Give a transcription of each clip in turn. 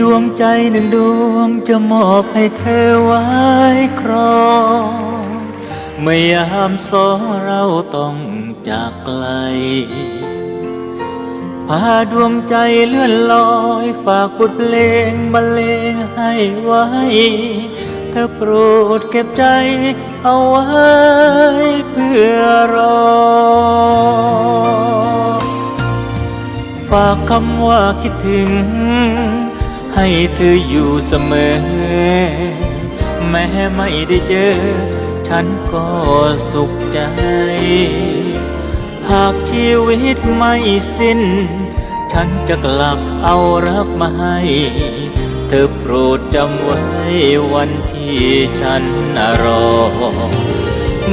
ดวงใจหนึ่งดวงจะมอบให้เธอไว้ครองเมื่อยามสองเราต้องจากไกล พาดวงใจเลื่อนลอยฝากบทเพลงบรรเลงให้ไว้ เธอโปรดเก็บใจเอาไว้เพื่อรอ ฝากคำว่าคิดถึง เธออยู่เสมอ แม้ไม่ได้เจอ ฉันก็สุขใจ หากชีวิตไม่สิ้น ฉันจะกลับเอารักมาให้ เธอโปรดจำไว้วันที่ฉันรอ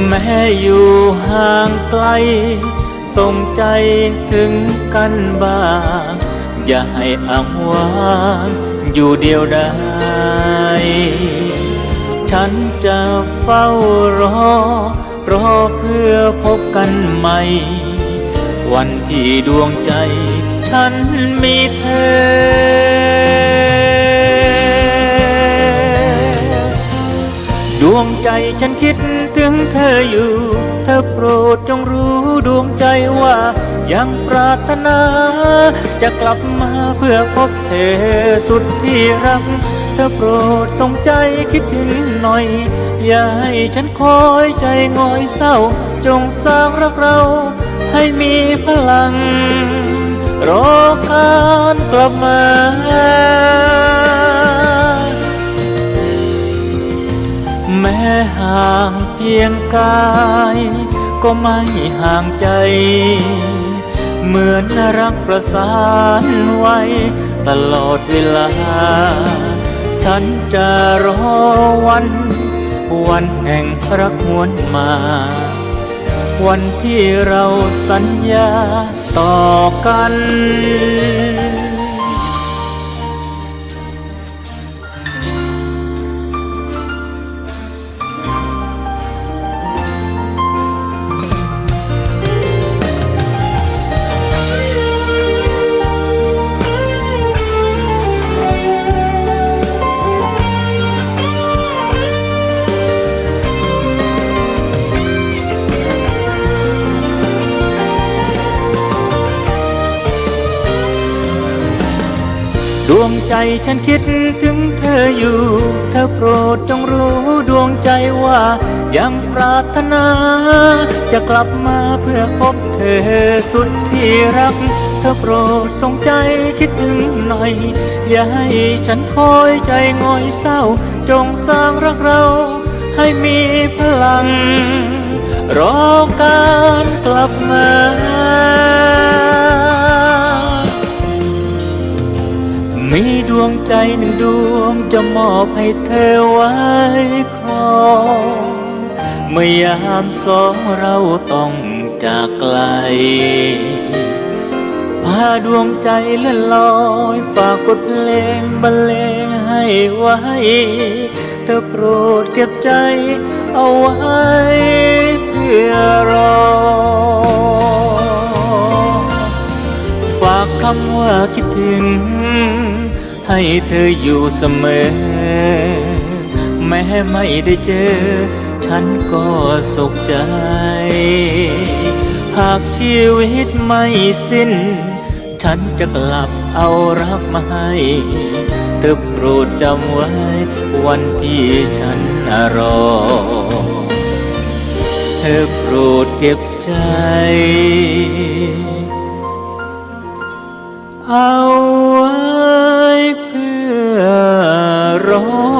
แม้อยู่ห่างไกล ส่งใจถึงกันบ้าง อย่าให้อ้างว้าง อยู่เดียวได้ฉันจะเฝ้ารอ รอเพื่อพบกันใหม่ วันที่ดวงใจ ฉันมีเธอ ดวงใจฉันคิดถึงเธออยู่ เธอโปรดจงรู้ดวงใจว่า ยังปรารถนา จะกลับมาเพื่อพบเธอสุดที่รัก เธอโปรดทรงใจคิดถึงหน่อย อย่าให้ฉันคอยใจงอยเศร้า จงสร้างรักเราให้มีพลัง รอการกลับมาแม้ห่างเพียงกาย ก็ไม่ห่างใจ เหมือนรักประสานไว้ ตลอดเวลา ฉันจะรอวัน วันแห่งรักหวนมา วันที่เราสัญญาต่อกัน ดวงใจฉันคิดถึงเธออยู่ เธอโปรดจงรู้ดวงใจว่า ยังปรารถนา จะกลับมาเพื่อพบเธอสุดที่รัก เธอโปรดทรงใจคิดถึงหน่อย อย่าให้ฉันคอยใจงอยเศร้า จงสร้างรักเราให้มีพลัง รอการกลับมา วงใจหนึ่งดวงจะมอบให้เธอไว้ครองเมื่อยามสองเราต้องจากไกล พาดวงใจเลื่อนลอยฝากบทเพลงบรรเลงให้ไว้ เธอโปรดเก็บใจเอาไว้เพื่อรอ ฝากคำว่าคิดถึง ให้เธออยู่เสมอ แม้ไม่ได้เจอ ฉันก็สุขใจ หากชีวิตไม่สิ้น ฉันจะกลับเอารักมาให้เธอโปรดจำไว้ วันที่ฉันรอ เธอโปรดเก็บใจ เอาไว้ ร้อรอ